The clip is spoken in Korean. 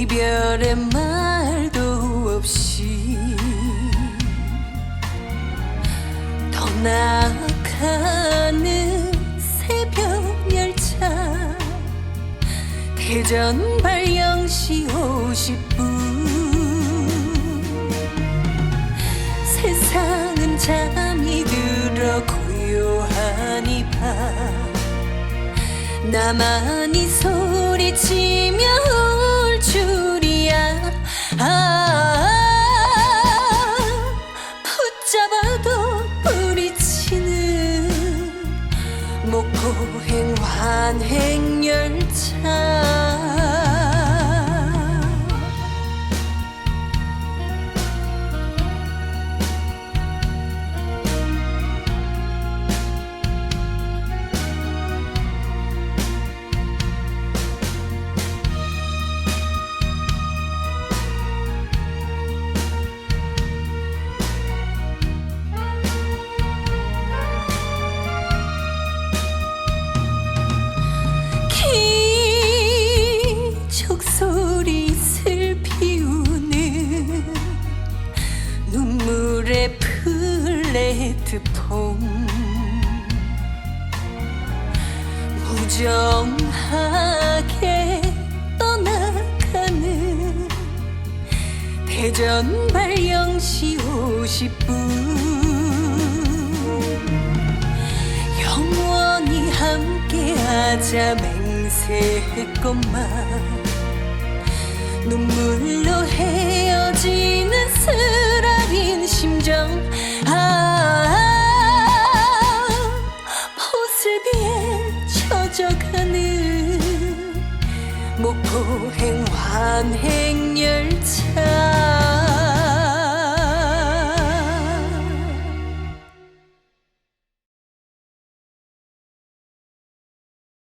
이별의 말도 없이 더 나아가는 새벽 열차 대전 발령시 50분 세상은 잠이 들어 고요하니 밤 나만이 소리치며 줄이야. 아 붙잡아도 뿌리치는 목포행 환행 열차 눈물의 플랫폼 무정하게 떠나가는 대전 발령시 50분. 영원히 함께하자 맹세했건만. 눈물로 헤 환행열차